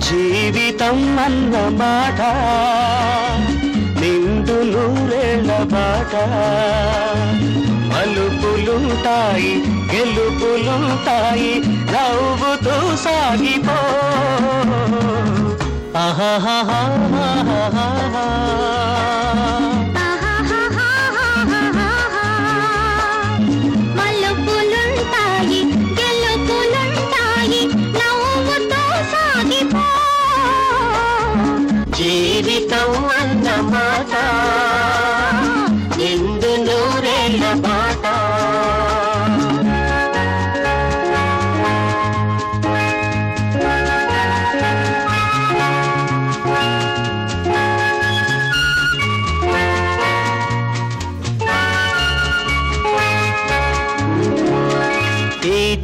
జీవితం అన్న మాట నిండు నూరేళ్ళ బాట మలుపులుంటాయి గెలుపులుంటాయి నవ్వుతూ సాగిపో ఆహాహాహాహాహా.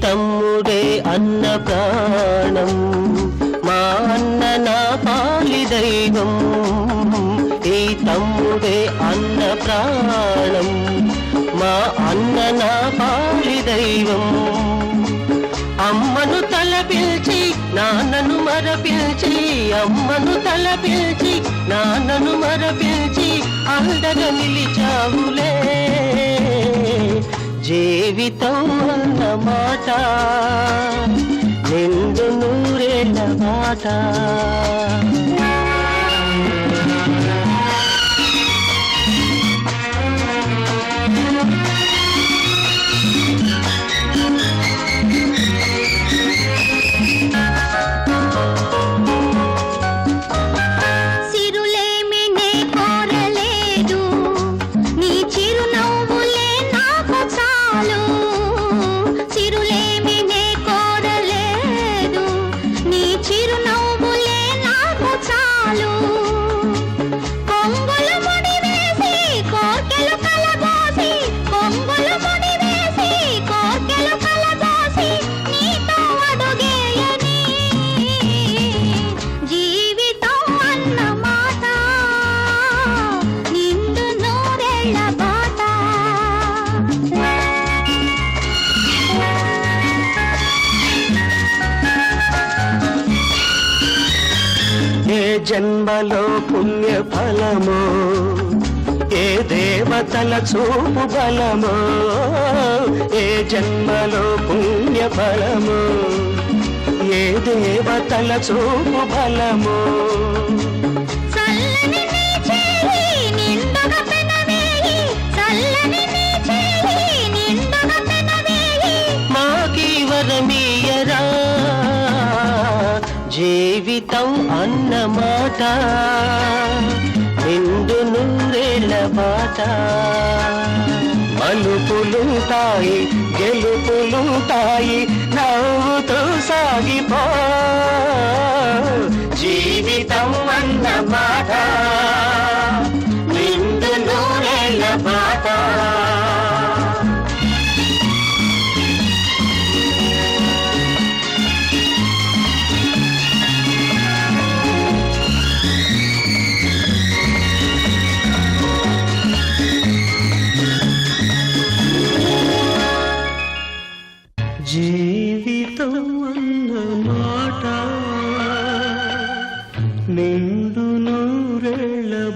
తమ్ముడే అన్న ప్రాణం మా అన్న నా పాలి దైవం. ఈ తమ్ముడే అన్న ప్రాణం మా అన్న నా పాలి దైవం. అమ్మను తల పిలిచి నాన్నను మర పిలిచి అమ్మను తల పిలిచి నాన్నను మర పిలిచి అందగ నిలిచావులే. జీవితం అన్న మాట నిండు నూరేళ్ళ మాట. నీ ఏ జన్మలో పుణ్య ఫలమో ఏ దేవతల చూపు బలమో ఏ జన్మలో పుణ్య ఫలమో ఏ దేవతల చూపు బలమో. జీవితం అన్న మాట నిండు నూరేళ్ళ బాట మలుపులుంటాయి గెలుపులుంటాయి నవ్వుతూ సాగిపో. జీవితం అన్న జీవితం అన్న మాట. నిన్న